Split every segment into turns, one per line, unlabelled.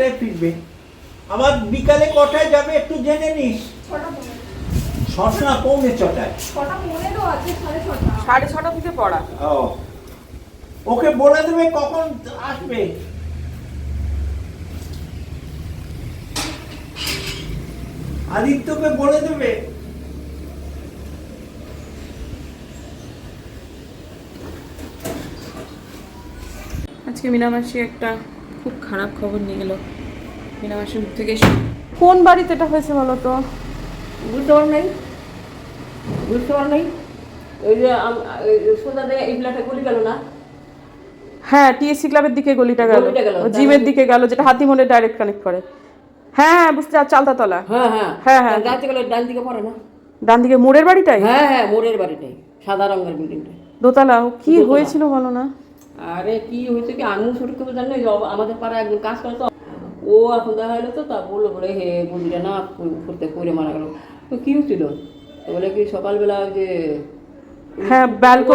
চারটায় ফিরবে? আবার বিকালে কটায় যাবে একটু জেনে নিস।
ছটা
না পৌনে ছটায়।
সাড়ে ছটা
থেকে পড়া।
ও। ওকে বলে দেবে কখন আসবে। আদিত্যকে বলে দেবে।
আজকে মিনামাসি একটা খুব খারাপ খবর নিয়ে গেল। মিনামাসির মুখ থেকে কোন বাড়িতে এটা হয়েছে বলো তো?
বুঝতে পার নাই। বুঝতে পার নাই ওই যে সোজা দিয়ে এই ফ্ল্যাটে গলি গেল না?
হ্যাঁ টিএসসি ক্লাবের দিকে গলিটা গেল। জিমের দিকে গেল যেটা হাতিমোড়ে ডাইরেক্ট কানেক্ট করে। হ্যাঁ হ্যাঁ বুঝতে পারছি, চালতা তলা
হ্যাঁ। হ্যাঁ
হ্যাঁ, হ্যাঁ।
গেলে ডান দিকে পড়ে না?
ডান দিকে মোড়ের বাড়িটাই?
হ্যাঁ হ্যাঁ মোড়ের বাড়িটাই। সাদা রঙের বিল্ডিংটা
দোতলা কি হয়েছিল বলো না?
আরে কি হয়েছে কি? আমি সঠিক করে জানি আমাদের পাড়ায় একজন কাজ করে তো। ও এখন দেখা হলো তো তা বলল বলে হে বুঝলে না করতে করে মারা গেল। তো কি হচ্ছিল? তো বলে কি সকালবেলা যে
হ্যাঁ ব্যালকো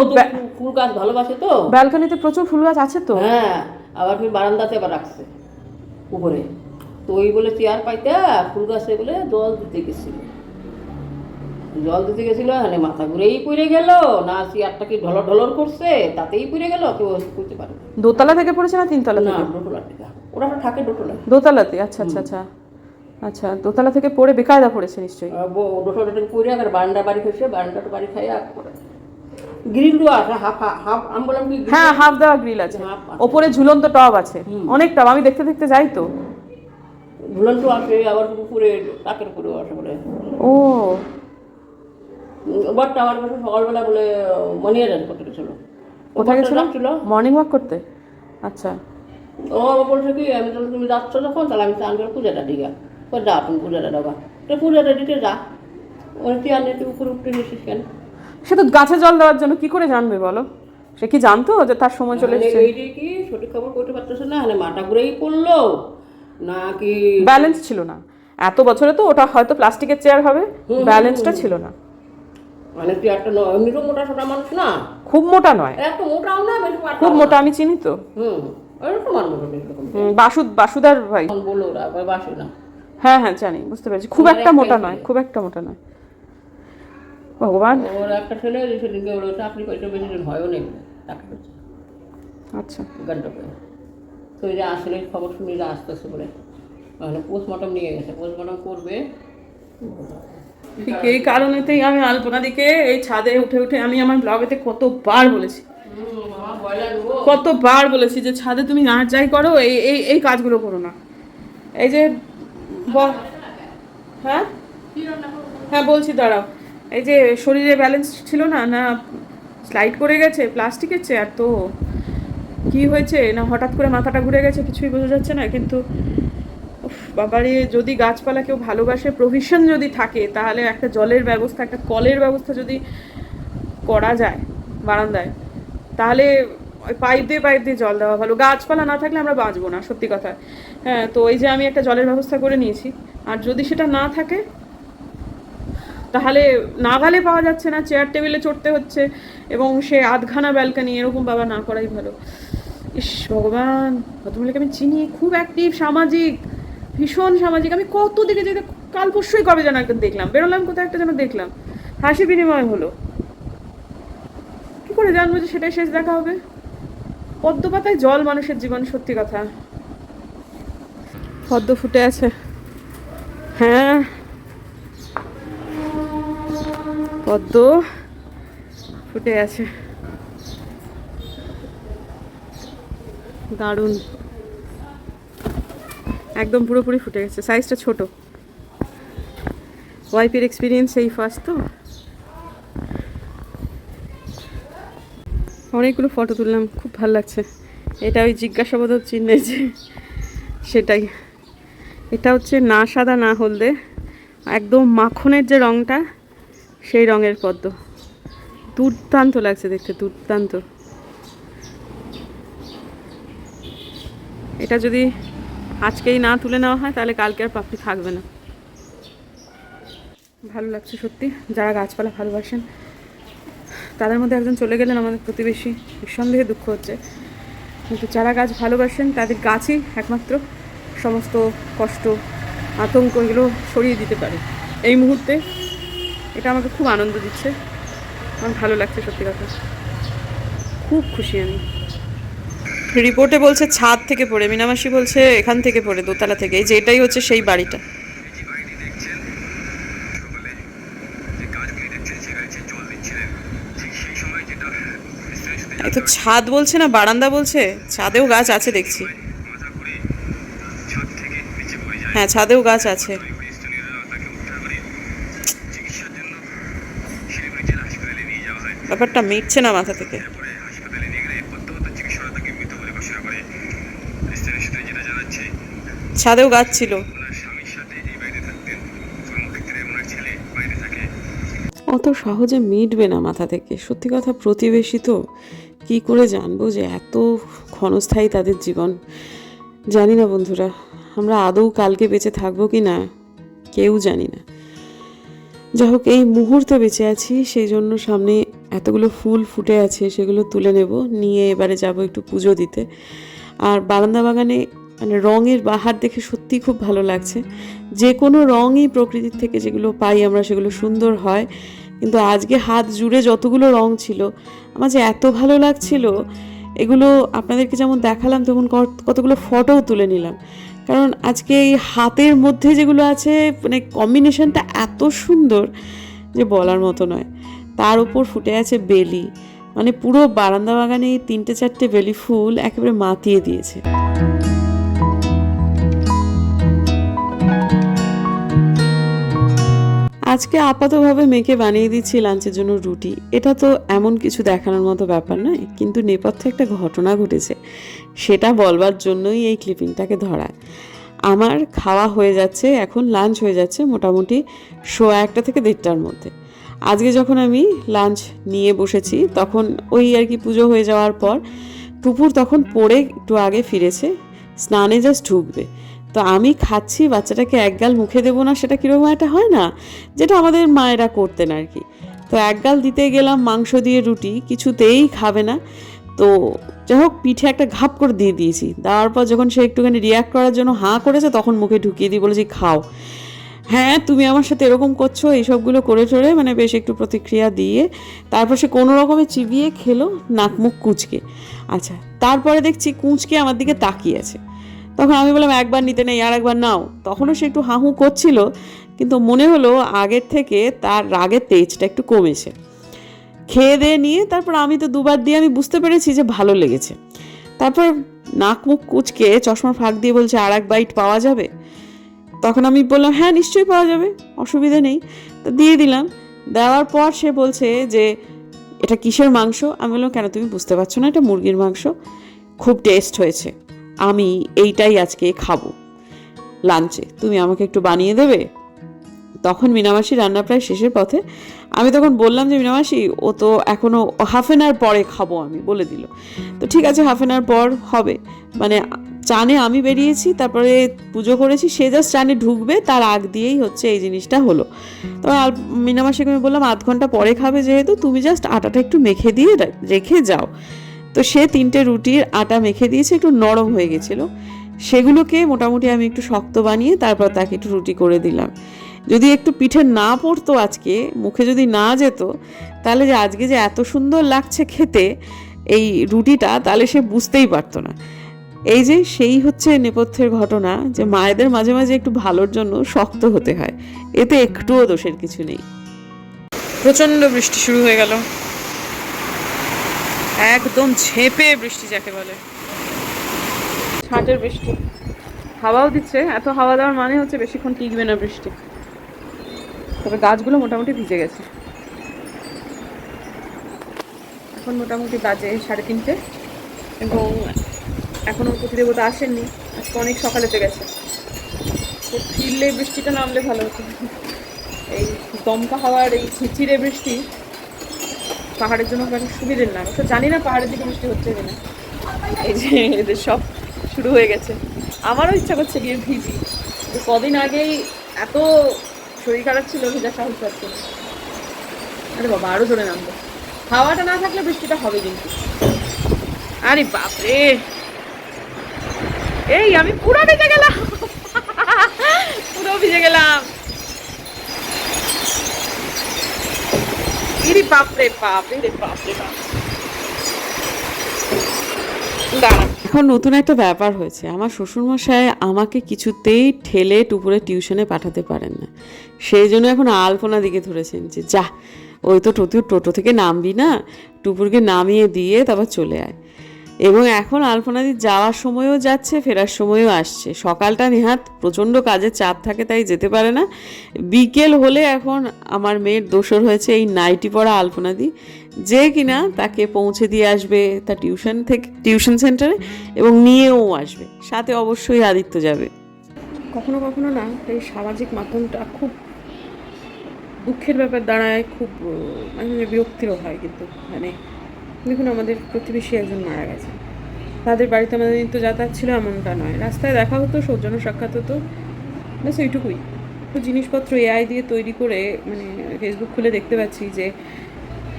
ফুল গাছ ভালোবাসে তো?
ব্যালকনিতে প্রচুর ফুল গাছ আছে তো?
হ্যাঁ আবার ফির বারান্দাতে আবার রাখছে উপরে। তো ওই বলে চেয়ার পাইতে ফুল গাছে বলে জল দিতে গেছিল। জল দিতে গেছিল মানে মাথা ঘুরেই পড়ে গেল। না চেয়ারটা কি ঢলর ঢলর করছে? তাতেই পড়ে গেল কেউ করতে পারে।
দোতলা থেকে পড়েছে না তিনতলা
না দোতলা থেকে। ওরা থাকে ডোটোলা
দোতলাতে আচ্ছা আচ্ছা আচ্ছা। আচ্ছা দোতলা থেকে পড়ে বেকায়দা পড়েছে নিশ্চয়ই?
ডোটোলা থেকে পড়ে আর বারান্দা বাড়ি খেয়েছে বারান্দাটা বাড়ি খাই আর গ্রিল আছে হাফ হাফ আমি বললাম কি
হ্যাঁ হাফ দেওয়া গ্রিল আছে। ওপরে ঝুলন্ত টব আছে। অনেক টব আমি দেখতে দেখতে যাই তো।
ঝুলন্ত আছে আবার উপরে টাকের উপরে আসে বলে।
ও
বাট আমার কাছে সকালবেলা বলে মনি আজান করতে গেছিল।
কোথায় গেছিল?
ছিল
মর্নিং ওয়াক করতে? আচ্ছা।
ও বলছে কি আমি তাহলে তুমি যাচ্ছ যখন তাহলে আমি চান করে পূজাটা দিগা তো যা তুমি পূজাটা দেবা তো পূজাটা দিতে যা। ওই তুই আনে তুই উপরে উঠতে গেছিস কেন?
সে তো গাছে জল দেওয়ার জন্য কি করে জানবে বলো? সে কি জানতো যে তার সময় চলে এসেছে?
এইটা কি সঠিক খবর করতে পারতেছে না? মানে মাথা ঘুরেই পড়ল। নাকি?
ব্যালেন্স ছিল না। এত বছরে তো ওটা হয়তো প্লাস্টিকের চেয়ার হবে। ব্যালেন্সটা ছিল না।
মানে তুই একটা এমনিতেও মোটা সোটা মানুষ না।
খুব মোটা নয়।
এত মোটাও না বেশি
খুব মোটা আমি চিনি তো।
হুম মানুষ
বাসুদ বাসুদার ভাই।
বলল ওরা আবার না
হ্যাঁ হ্যাঁ জানি বুঝতে পেরেছি। খুব একটা মোটা নয় খুব একটা মোটা নয়। ভগবান।
ওর একটা ছেলে সেদিনকে ওর চাকরি করতে বেশি দিন হয়ও নেই
আচ্ছা।
গন্ডপে তো যে আসলে খবর শুনি আসতেছে বলে। মানে পোস্টমর্টম নিয়ে গেছে পোস্টমর্টম করবে।
ঠিক এই কারণেতেই আমি আলপনা দিকে এই ছাদে উঠে উঠে আমি আমার ব্লগেতে কতবার বলেছি। কতবার বলেছি যে ছাদে তুমি না যাই করো, এই এই এই কাজগুলো করো না। এই যে হ্যাঁ? হ্যাঁ বলছি, দাঁড়াও। এই যে শরীরে ব্যালেন্স ছিল না না স্লাইড করে গেছে, প্লাস্টিকের চেয়ার তো। কি হয়েছে? না হঠাৎ করে মাথাটা ঘুরে গেছে, কিছুই বোঝা যাচ্ছে না, কিন্তু বাবারে, যদি গাছপালা কেউ ভালোবাসে প্রভিশন যদি থাকে, তাহলে একটা জলের ব্যবস্থা, একটা কলের ব্যবস্থা যদি করা যায় বারান্দায়, তাহলে পাইপ দিয়ে পাইপ দিয়ে জল দেওয়া ভালো। গাছপালা না থাকলে আমরা বাঁচবো না, সত্যি কথা। হ্যাঁ তো ওই যে আমি একটা জলের ব্যবস্থা করে নিয়েছি। আর যদি সেটা না থাকে, তাহলে নাগালে পাওয়া যাচ্ছে না চেয়ার টেবিলে চড়তে হচ্ছে, এবং সে আধখানা ব্যালকানি এরকম বাবা না করাই ভালো। ইস, ভগবান! ভদ্রমহিলাকে আমি চিনি, খুব অ্যাক্টিভ সামাজিক। ভীষণ সামাজিক। আমি কত দিকে যেতে কাল পরশুই কবে যেন একটা দেখলাম। বেরোলাম কোথাও একটা যেন দেখলাম। হাসি বিনিময় হলো। কি করে জানব যে সেটাই শেষ দেখা হবে? পদ্ম পাতায় জল মানুষের জীবন, সত্যি কথা। পদ্ম ফুটে আছে। হ্যাঁ। পদ্ম ফুটে আছে। দারুণ। একদম পুরোপুরি ফুটে গেছে। সাইজটা ছোট। ওয়াইফের এক্সপিরিয়েন্স এই ফার্স্ট তো। অনেকগুলো ফটো তুললাম, খুব ভালো লাগছে। এটা ওই জিজ্ঞাসাবোধক চিহ্নে যে, সেটাই। এটা হচ্ছে না সাদা, না হলদে। একদম মাখনের যে রঙটা সেই রঙের পদ্ম। দুর্দান্ত লাগছে দেখতে, দুর্দান্ত। এটা যদি আজকেই না তুলে নেওয়া হয়, তাহলে কালকে আর পাপড়ি থাকবে না। ভালো লাগছে সত্যি, যারা গাছপালা ভালোবাসেন, তাদের মধ্যে একজন চলে গেলেন আমাদের প্রতিবেশী, নিঃসন্দেহে দুঃখ হচ্ছে। কিন্তু যারা গাছ ভালোবাসেন, তাদের গাছই একমাত্র
সমস্ত কষ্ট, আতঙ্ক, এগুলো সরিয়ে দিতে পারে। এই মুহূর্তে এটা আমাকে খুব আনন্দ দিচ্ছে। আমার ভালো লাগছে সত্যি কথা। খুব খুশি আমি। রিপোর্টে বলছে ছাদ থেকে পড়ে, মিনামাসি বলছে এখান থেকে পড়ে, দোতলা থেকে। এই যে এটাই হচ্ছে সেই বাড়িটা। তো ছাদ বলছে না, বারান্দা বলছে? ছাদেও গাছ আছে দেখছি। হ্যাঁ ছাদেও গাছ আছে। ব্যাপারটা মিটছে না মাথা থেকে
তারপরে হাসপাতালে নিয়ে গেলে কর্তব্য চিকিৎসকরা তাকে মৃত বলে ঘোষণা করে স্থানীয় সূত্রে যেটা জানাচ্ছে
ছাদেও গাছ ছিল। অত সহজে মিটবে না মাথা থেকে। সত্যি কথা, প্রতিবেশী তো কী করে জানব যে এত ক্ষণস্থায়ী তাদের জীবন? জানি না বন্ধুরা, আমরা আদৌ কালকে বেঁচে থাকব কি না, কেউ জানি না। যাই হোক, এই মুহূর্তে বেঁচে আছি, সেই জন্য সামনে এতগুলো ফুল ফুটে আছে, সেগুলো তুলে নেব। নিয়ে এবারে যাব একটু পুজো দিতে। আর বারান্দা বাগানে মানে রঙের বাহার দেখে সত্যিই খুব ভালো লাগছে। যে কোনো রঙই প্রকৃতির থেকে যেগুলো পাই আমরা সেগুলো সুন্দর হয়। কিন্তু আজকে হাত জুড়ে যতগুলো রং ছিল, আমার যে এত ভালো লাগছিল, এগুলো আপনাদেরকে যেমন দেখালাম, তেমন কতগুলো ফটোও তুলে নিলাম। কারণ আজকে এই হাতের মধ্যে যেগুলো আছে মানে কম্বিনেশনটা এত সুন্দর যে বলার মতো নয়। তার উপর ফুটে আছে বেলি মানে পুরো বারান্দা বাগানে তিনটে চারটে বেলি ফুল একেবারে মাতিয়ে দিয়েছে। আজকে আপাতভাবে মেয়েকে বানিয়ে দিচ্ছি লাঞ্চের জন্য রুটি। এটা তো এমন কিছু দেখানোর মতো ব্যাপার নয়, কিন্তু নেপথ্যে একটা ঘটনা ঘটেছে। সেটা বলবার জন্যই এই ক্লিপিংটাকে ধরা। আমার খাওয়া হয়ে যাচ্ছে, এখন লাঞ্চ হয়ে যাচ্ছে মোটামুটি সোয়া একটা থেকে দেড়টার মধ্যে। আজকে যখন আমি লাঞ্চ নিয়ে বসেছি, তখন ওই আর কি পুজো হয়ে যাওয়ার পর টুপুর তখন পড়ে একটু আগে ফিরেছে, স্নানে জাস্ট ঢুকবে। তো আমি খাচ্ছি, বাচ্চাটাকে একগাল মুখে দেবো না, সেটা কীরকম একটা হয় না, যেটা আমাদের মায়েরা করতেন আর কি। তো একগাল দিতে গেলাম মাংস দিয়ে রুটি, কিছুতেই খাবে না। তো যাই হোক, পিঠে একটা ঘাপ করে দিয়ে দিয়েছি। দেওয়ার পর যখন সে একটুখানি রিয়াক্ট করার জন্য হাঁ করেছে, তখন মুখে ঢুকিয়ে দিয়ে বলেছি, খাও। হ্যাঁ তুমি আমার সাথে এরকম করছ, এইসবগুলো করে টরে? মানে বেশ একটু প্রতিক্রিয়া দিয়ে তারপর সে কোনো রকমে চিবিয়ে খেলো, নাক মুখ কুচকে। আচ্ছা তারপরে দেখছি কুঁচকে আমার দিকে তাকিয়ে আছে। তখন আমি বললাম, একবার নিতে নেই, আর একবার নাও। তখনও সে একটু হাঁ হুঁ করছিল, কিন্তু মনে হলো আগের থেকে তার রাগের তেজটা একটু কমেছে। খেয়ে দিয়ে নিয়ে তারপর আমি তো দুবার দিয়ে আমি বুঝতে পেরেছি যে ভালো লেগেছে। তারপর নাক মুখ কুচকে চশমার ফাঁক দিয়ে বলছে, আর এক বাইট পাওয়া যাবে? তখন আমি বললাম হ্যাঁ নিশ্চয়ই পাওয়া যাবে, অসুবিধা নেই। তো দিয়ে দিলাম। দেওয়ার পর সে বলছে যে, এটা কিসের মাংস? আমি বললাম, কেন তুমি বুঝতে পারছ না, এটা মুরগির মাংস। খুব টেস্ট হয়েছে। আমি এইটাই আজকে খাব। লাঞ্চে, তুমি আমাকে একটু বানিয়ে দেবে? তখন মিনামাসি রান্না প্রায় শেষের পথে, আমি তখন বললাম যে, মিনামাসি, ও তো এখনও হাফ এন আওয়ার পরে খাব আমি, বলে দিল। তো ঠিক আছে হাফ এন আওয়ার পর হবে। মানে চানে আমি বেরিয়েছি, তারপরে পুজো করেছি, সে জাস্ট চানে ঢুকবে, তার আগ দিয়েই হচ্ছে এই জিনিসটা হলো। তো মিনামাসিকে আমি বললাম, আধ ঘণ্টা পরে খাবে যেহেতু, তুমি জাস্ট আটাটা একটু মেখে দিয়ে রেখে যাও। তো সে তিনটে রুটির আটা মেখে দিয়েছে, একটু নরম হয়ে গেছিল। সেগুলোকে মোটামুটি আমি একটু শক্ত বানিয়ে তারপর তাকে একটু রুটি করে দিলাম। যদি একটু পিঠে না পড়তো আজকে, মুখে যদি না যেত, তাহলে যে আজকে যে এত সুন্দর লাগছে খেতে এই রুটিটা, তাহলে সে বুঝতেই পারতো না। এই যে সেই হচ্ছে নেপথ্যের ঘটনা, যে মায়েদের মাঝে মাঝে একটু ভালোর জন্য শক্ত হতে হয়। এতে একটুও দোষের কিছু নেই। প্রচণ্ড বৃষ্টি শুরু হয়ে গেল। একদম ঝেঁপে বৃষ্টি যাকে বলে। ছাটের বৃষ্টি। হাওয়াও দিচ্ছে, এত হাওয়া দেওয়ার মানে হচ্ছে বেশিক্ষণ টিকবে না বৃষ্টি। তবে গাছগুলো মোটামুটি ভিজে গেছে। এখন মোটামুটি বাজে সাড়ে তিনটে এবং এখনও প্রতিদেবতা আসেননি। আজকে অনেক সকালেতে গেছে। তো ফিরলে বৃষ্টিটা নামলে ভালো হতো। এই দমকা হাওয়ার এই ঝিরঝিরে বৃষ্টি পাহাড়ের জন্য একটা সুবিধের না। তো জানি না পাহাড়ের দিকে বৃষ্টি হচ্ছে কি কিনা। এই যে এদের সব শুরু হয়ে গেছে। আমারও ইচ্ছা করছে গিয়ে ভিজি। যে কদিন আগেই এত শরীর খারাপ ছিল, ভিজা সাহস পাচ্ছে না। আরে বাবা আরও জোরে নামবো। হাওয়াটা না থাকলে বৃষ্টিটা হবে কিন্তু। আরে বাপরে। এই, আমি পুরো ভিজে গেলাম।
পুরো ভিজে গেলাম। বাপরে এখন নতুন একটা ব্যাপার হয়েছে। আমার শ্বশুরমশাই আমাকে কিছুতেই ঠেলে টুপুরে টিউশনে পাঠাতে পারেন না। সেই জন্য এখন আলপনা দিকে ধরেছেন যে, যা, ওই তো টোটো টোটো থেকে নামবি না। টুপুরকে নামিয়ে দিয়ে তারপর চলে আয়। এবং এখন আলপনাদি যাওয়ার সময়ও যাচ্ছে, ফেরার সময়ও আসছে। সকালটা নেহাত প্রচণ্ড কাজের চাপ থাকে, তাই যেতে পারে না। বিকেল হলে এখন আমার মেয়ের দোসর হয়েছে এই নাইটি পড়া আলপনাদি যে কিনা তাকে পৌঁছে দিয়ে আসবে তার টিউশন থেকে, টিউশন সেন্টারে এবং নিয়েও আসবে। সাথে অবশ্যই আদিত্য যাবে। কখনো কখনো না, এই সামাজিক মাধ্যমটা খুব দুঃখের ব্যাপার দাঁড়ায়, খুব মানে বিরক্তিরও হয় কিন্তু মানে দেখুন আমাদের প্রতিবেশী একজন মারা গেছে তাদের বাড়িতে আমাদের নিত্য যাতায়াত ছিল এমনটা নয়। রাস্তায় দেখা হতো, সৌজন্য সাক্ষাৎ হতো। ব্যাস ওইটুকুই। তো জিনিসপত্র এআই দিয়ে তৈরি করে মানে ফেসবুক খুলে দেখতে পাচ্ছি যে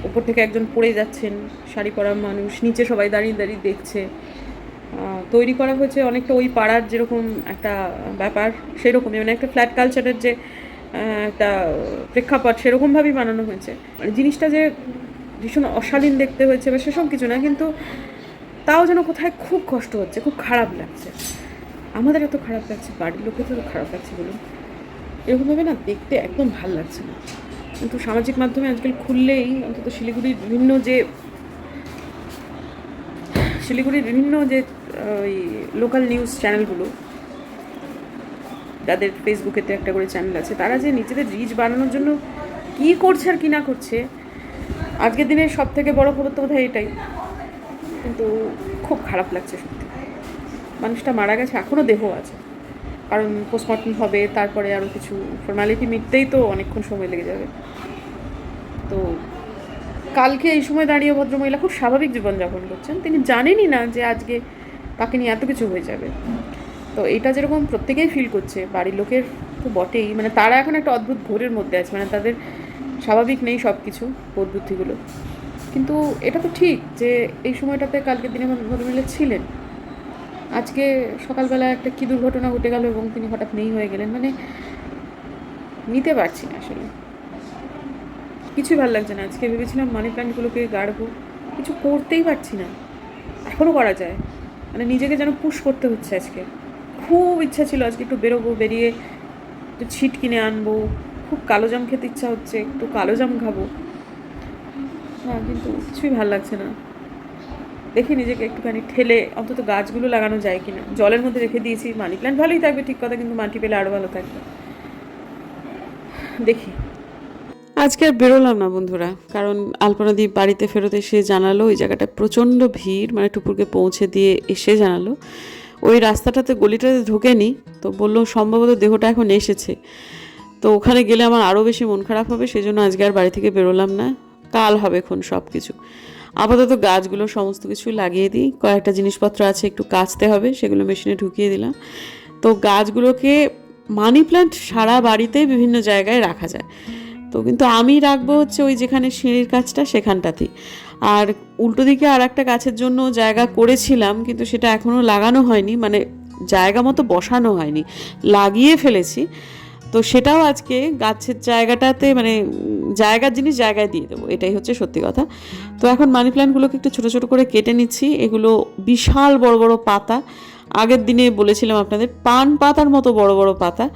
ওপর থেকে একজন পড়ে যাচ্ছেন, শাড়ি পরা মানুষ, নিচে সবাই দাঁড়িয়ে দাঁড়িয়ে দেখছে। তৈরি করা হয়েছে অনেকটা ওই পাড়ার যেরকম একটা ব্যাপার, সেরকমই। মানে একটা ফ্ল্যাট কালচারের যে একটা প্রেক্ষাপট সেরকমভাবেই বানানো হয়েছে। মানে জিনিসটা যে ভীষণ অশালীন দেখতে হয়েছে বা সেসব কিছু না, কিন্তু তাও যেন কোথায় খুব কষ্ট হচ্ছে, খুব খারাপ লাগছে। আমাদের এত খারাপ লাগছে, বাড়ির লোকের তো খারাপ লাগছে বলুন। এরকমভাবে না দেখতে একদম ভালো লাগছে না। কিন্তু সামাজিক মাধ্যমে আজকাল খুললেই অন্তত শিলিগুড়ির বিভিন্ন যে শিলিগুড়ির বিভিন্ন যে ওই লোকাল নিউজ চ্যানেলগুলো যাদের ফেসবুকেতে একটা করে চ্যানেল আছে, তারা যে নিজেদের রিচ বানানোর জন্য কী করছে আর কী না করছে আজকের দিনে সব থেকে বড় খবর তো বোধহয় এটাই। কিন্তু খুব খারাপ লাগছে সত্যি। মানুষটা মারা গেছে এখনও দেহ আছে। কারণ পোস্টমর্টম হবে, তারপরে আরও কিছু ফর্মালিটি মিটতেই তো অনেকক্ষণ সময় লেগে যাবে। তো কালকে এই সময় দাঁড়িয়ে ভদ্রমহিলা খুব স্বাভাবিক জীবনযাপন করছেন। তিনি জানেনই না যে আজকে তাকে নিয়ে এত কিছু হয়ে যাবে। তো এটা যেরকম প্রত্যেকেই ফিল করছে, বাড়ির লোকের তো বটেই। মানে তারা এখন একটা অদ্ভুত ঘোরের মধ্যে আছে। মানে তাদের স্বাভাবিক নেই সব কিছু বোধ বুদ্ধিগুলো। কিন্তু এটা তো ঠিক যে এই সময়টাতে কালকের দিনে ভদ্রমহিলা ছিলেন। আজকে সকালবেলা একটা কী দুর্ঘটনা ঘটে গেল এবং তিনি হঠাৎ নেই হয়ে গেলেন মানে নিতে পারছি না আসলে। কিছুই ভালো লাগছে না। আজকে ভেবেছিলাম মানি প্ল্যান্টগুলোকে গাড়বো। কিছু করতেই পারছি না। এখনও করা যায়। মানে নিজেকে যেন পুশ করতে হচ্ছে আজকে। খুব ইচ্ছা ছিল আজকে একটু বেরোবো, বেরিয়ে একটু ছিট কিনে আনব। খুব কালো জাম খেতে ইচ্ছা হচ্ছে, একটু কালো জাম খাব। হ্যাঁ কিন্তু কিছুই ভালো লাগছে না। দেখি নিজেকে একটুখানি ঠেলে, অন্তত গাছগুলো লাগানো যায় কিনা। জলের মধ্যে রেখে দিয়েছি মানি প্ল্যান্ট ভালোই থাকবে, ঠিক কথা, কিন্তু মাটি পেলে আরও ভালো থাকবে। দেখি। আজকে আর বেরোলাম না বন্ধুরা, কারণ আলপনাদি বাড়িতে ফেরত এসে জানালো, ওই জায়গাটা প্রচণ্ড ভিড় মানে টুপুরকে পৌঁছে দিয়ে এসে জানালো। ওই রাস্তাটাতে গলিটাতে ঢোকেনি, তো বলল সম্ভবত দেহটা এখন এসেছে। তো ওখানে গেলে আমার আরও বেশি মন খারাপ হবে সেই জন্য আজকে আর বাড়ি থেকে বেরোলাম না। কাল হবে এখন সব কিছু আপাতত গাছগুলো সমস্ত কিছু লাগিয়ে দিই। কয়েকটা জিনিসপত্র আছে, একটু কাচতে হবে, সেগুলো মেশিনে ঢুকিয়ে দিলাম। তো গাছগুলোকে মানি প্ল্যান্ট সারা বাড়িতেই বিভিন্ন জায়গায় রাখা যায়। তো কিন্তু আমি রাখব হচ্ছে ওই যেখানে সিঁড়ির কাজটা সেখানটাতেই আর উল্টো দিকে আর একটা গাছের জন্য জায়গা করেছিলাম, কিন্তু সেটা এখনও লাগানো হয়নি মানে জায়গা মতো বসানো হয়নি। লাগিয়ে ফেলেছি। তো সেটাও আজকে গাছের জায়গাটাতে মানে জায়গার জিনিস জায়গায় দিয়ে দেবো, এটাই হচ্ছে সত্যি কথা। তো এখন মানি প্ল্যান্টগুলোকে একটু ছোটো ছোটো করে কেটে নিচ্ছি, এগুলো বিশাল বড় বড় পাতা। আগের দিনে বলেছিলাম আপনাদের, পান পাতার মতো বড় বড় পাতা।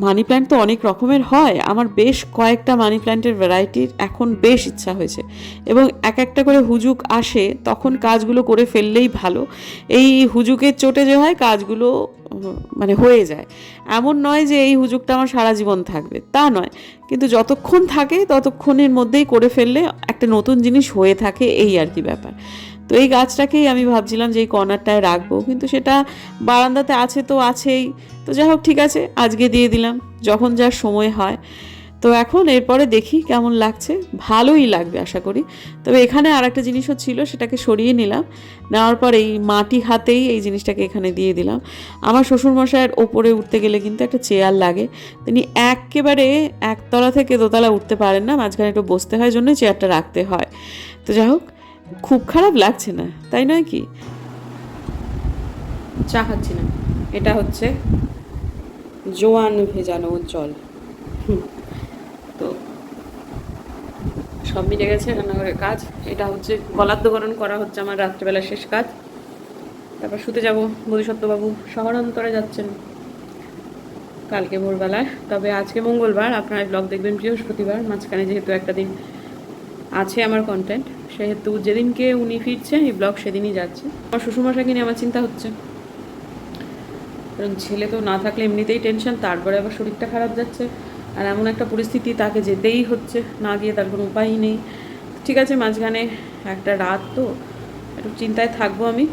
মানি প্ল্যান্ট তো অনেক রকমের হয়। আমার বেশ কয়েকটা মানি প্ল্যান্টের ভ্যারাইটির এখন বেশ ইচ্ছা হয়েছে। এবং এক একটা করে হুজুক আসে, তখন কাজগুলো করে ফেললেই ভালো। এই হুজুকের চোটে যে হয়, কাজগুলো মানে হয়ে যায়। এমন নয় যে এই হুজুকটা আমার সারা জীবন থাকবে, তা নয়। কিন্তু যতক্ষণ থাকে, ততক্ষণের মধ্যেই করে ফেললে একটা নতুন জিনিস হয়ে থাকে, এই আর কি ব্যাপার। তো এই গাছটাকেই আমি ভাবছিলাম যে এই কর্নারটায় রাখব, কিন্তু সেটা বারান্দাতে আছে তো আছেই। তো যাই হোক, ঠিক আছে, আজকে দিয়ে দিলাম, যখন যার সময় হয়। তো এখন এরপরে দেখি কেমন লাগছে, ভালোই লাগবে আশা করি। তবে এখানে আর একটা জিনিসও ছিল সেটাকে সরিয়ে নিলাম, নেওয়ার পর এই মাটি হাতেই এই জিনিসটাকে এখানে দিয়ে দিলাম। আমার শ্বশুরমশাইয়ের ওপরে উঠতে গেলে কিন্তু একটা চেয়ার লাগে, তিনি একেবারে একতলা থেকে দোতলা উঠতে পারেন না, মাঝখানে একটু বসতে হয় জন্য চেয়ারটা রাখতে হয়। তো যাই হোক খুব খারাপ লাগছে না, তাই নয় কি? চা খাচ্ছি না। এটা হচ্ছে জোয়ান ভেজানো জল। তো সব মিটে গেছে রান্নাঘরের কাজ। এটা হচ্ছে গলাদ্যকরণ করা হচ্ছে আমার রাত্রেবেলা শেষ কাজ। তারপর শুতে যাব বোধিসত্ত্ববাবু শহরান্তরে যাচ্ছেন কালকে ভোরবেলায়। তবে আজকে মঙ্গলবার, আপনারা ব্লগ দেখবেন বৃহস্পতিবার। মাঝখানে যেহেতু একটা দিন আছে আমার কন্টেন্ট সেহেতু যেদিনকে উনি ফিরছে এই ব্লগ সেদিনই যাচ্ছে। আমার শ্বশুরমশাইকে নিয়ে আমার চিন্তা হচ্ছে। কারণ ছেলে তো না থাকলে এমনিতেই টেনশন তারপরে আবার শরীরটা খারাপ যাচ্ছে। আর এমন একটা পরিস্থিতি তাকে যেতেই হচ্ছে, না গিয়ে তার কোনো উপায়ই নেই। ঠিক আছে, মাঝখানে একটা রাত তো, একটু চিন্তায় থাকব আমি।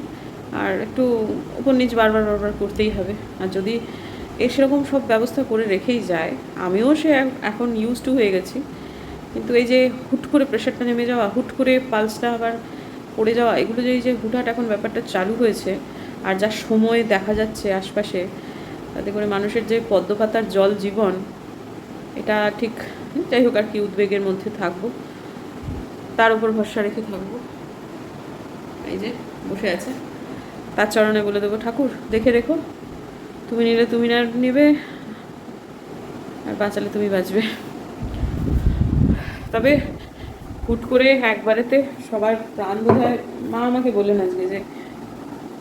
আর একটু উপর নিচ বারবার বারবার করতেই হবে। আর যদি এ সেরকম সব ব্যবস্থা করে রেখেই যায়, আমিও সে এখন ইউজ টু হয়ে গেছি। কিন্তু এই যে হুট করে প্রেশারটা নেমে যাওয়া, হুট করে পালসটা আবার পড়ে যাওয়া, এগুলো যে এই যে হুটহাট এখন ব্যাপারটা চালু হয়েছে আর যা সময় দেখা যাচ্ছে আশপাশে, তাতে করে মানুষের যে পদ্মপাতার জল জীবন, এটা ঠিক যাই হোক আর কি উদ্বেগের মধ্যে থাকব। তার উপর ভরসা রেখে থাকব। এই যে বসে আছে। তার চরণে বলে দেবো, ঠাকুর, দেখে রেখো। তুমি নিলে তুমি না নেবে, আর বাঁচালে তুমি বাঁচবে। তবে হুট করে একবারেতে সবার প্রাণ বোধ মা আমাকে বললেন আজকে যে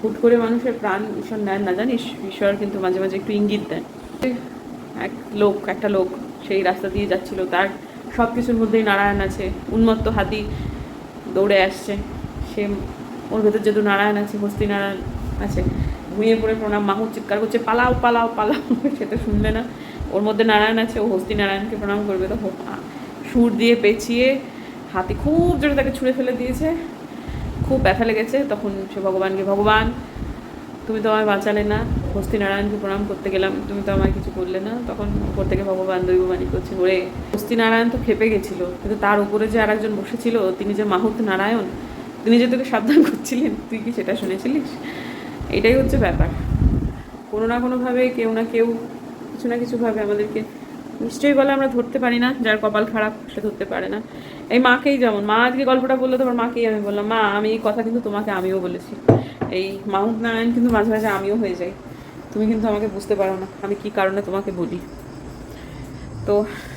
হুট করে মানুষের প্রাণ ঈশ্বর নেন না জানিস? ঈশ্বর কিন্তু মাঝে মাঝে একটু ইঙ্গিত দেন। এক লোক, একটা লোক সেই রাস্তা দিয়ে যাচ্ছিল, তার সব কিছুর মধ্যেই নারায়ণ আছে, উন্মত্ত হাতি দৌড়ে আসছে, সে ওর ভেতর যেহেতু নারায়ণ আছে, হস্তি নারায়ণ আছে, ঘুমিয়ে পড়ে প্রণাম মাহু চিৎকার করছে, পালাও পালাও পালাও, সে তো শুনবে না। ওর মধ্যে নারায়ণ আছে, ও হস্তি নারায়ণকে প্রণাম করবে, তো সুর দিয়ে পেঁচিয়ে হাতি খুব জোরে তাকে ছুঁড়ে ফেলে দিয়েছে। খুব ব্যথা লেগেছে। তখন সে ভগবানকে, ভগবান, তুমি তো আমায় বাঁচালে না। হস্তি নারায়ণকে প্রণাম করতে গেলাম। তুমি তো আমায় কিছু করলে না। তখন উপর থেকে ভগবান দৈববাণী করছে, ওরে হস্তি নারায়ণ তো খেপে গেছিল। কিন্তু তার উপরে যে আরেকজন বসেছিল, তিনি যে মাহুত নারায়ণ, তিনি যে তোকে সাবধান করছিলেন, তুই কি সেটা শুনেছিলিস? এটাই হচ্ছে ব্যাপার। কোনো না কোনোভাবে কেউ না কেউ কিছু না কিছুভাবে আমাদেরকে নিশ্চয়ই বলে আমরা ধরতে পারি না, যার কপাল খারাপ সে ধরতে পারে না। এই মাকেই যেমন, মা আজকে গল্পটা বলল, তোমার মাকেই আমি বললাম, মা, আমি এই কথা কিন্তু তোমাকে আমিও বলেছি। এই মাহুদ নারায়ণ কিন্তু মাঝে মাঝে আমিও হয়ে যাই। তুমি কিন্তু আমাকে বুঝতে পারো না, আমি কি কারণে তোমাকে বলি? তো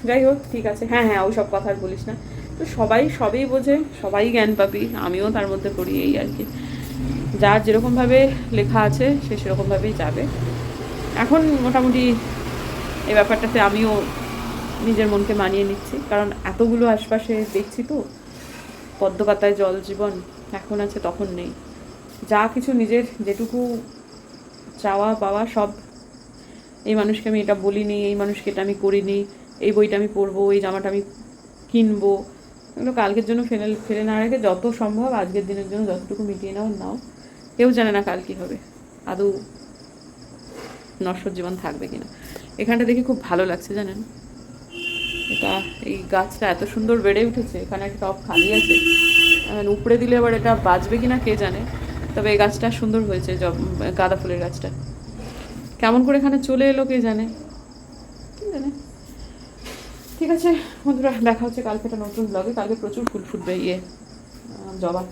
যাই হোক, ঠিক আছে। হ্যাঁ হ্যাঁ ওই সব কথা আর বলিস না। তো সবাই সবই বোঝে, সবাই জ্ঞান পাবি আমিও তার মধ্যে পড়ি এই আর কি। যার যেরকমভাবে লেখা আছে, সে সেরকমভাবেই যাবে। এখন মোটামুটি এই ব্যাপারটাতে আমিও নিজের মনকে মানিয়ে নিচ্ছি। কারণ এতগুলো আশপাশে দেখছি তো পদ্মপাতায় জল জীবন, এখন আছে তখন নেই। যা কিছু নিজের, যেটুকু চাওয়া পাওয়া সব। এই মানুষকে আমি এটা বলিনি, এই মানুষকে এটা আমি করিনি, এই বইটা আমি পড়ব, এই জামাটা আমি কিনবো। এগুলো কালকের জন্য ফেলে ফেলে না রেখে যত সম্ভব আজকের দিনের জন্য যতটুকু মিটিয়ে নাও নাও। কেউ জানে না কাল কী হবে। আদৌ নশ্বর জীবন থাকবে কিনা। এখানটা দেখে খুব ভালো লাগছে জানেন। এটা এই গাছটা এত সুন্দর বেড়ে উঠেছে, এখানে একটা টপ খালি আছে। উপড়ে দিলে আবার এটা বাঁচবে কিনা কে জানে, তবে এই গাছটা সুন্দর হয়েছে, জব, গাঁদা ফুলের গাছটা। কেমন করে এখানে চলে এলো কে জানে? কে জানে? ঠিক আছে বন্ধুরা, দেখা হচ্ছে কালকে একটা নতুন ব্লগে কালকে প্রচুর ফুল ফুটবে ইয়ে জবা।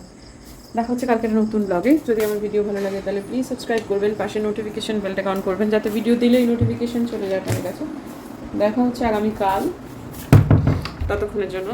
দেখা হচ্ছে কালকে নতুন ব্লগে যদি আমার ভিডিও ভালো লাগে, তাহলে প্লিজ সাবস্ক্রাইব করবেন, পাশে নোটিফিকেশন বেলটাকে অন করবেন, যাতে ভিডিও দিলেই নোটিফিকেশন চলে যায় আপনার কাছে। দেখা হচ্ছে আগামীকাল, ততক্ষণের জন্য।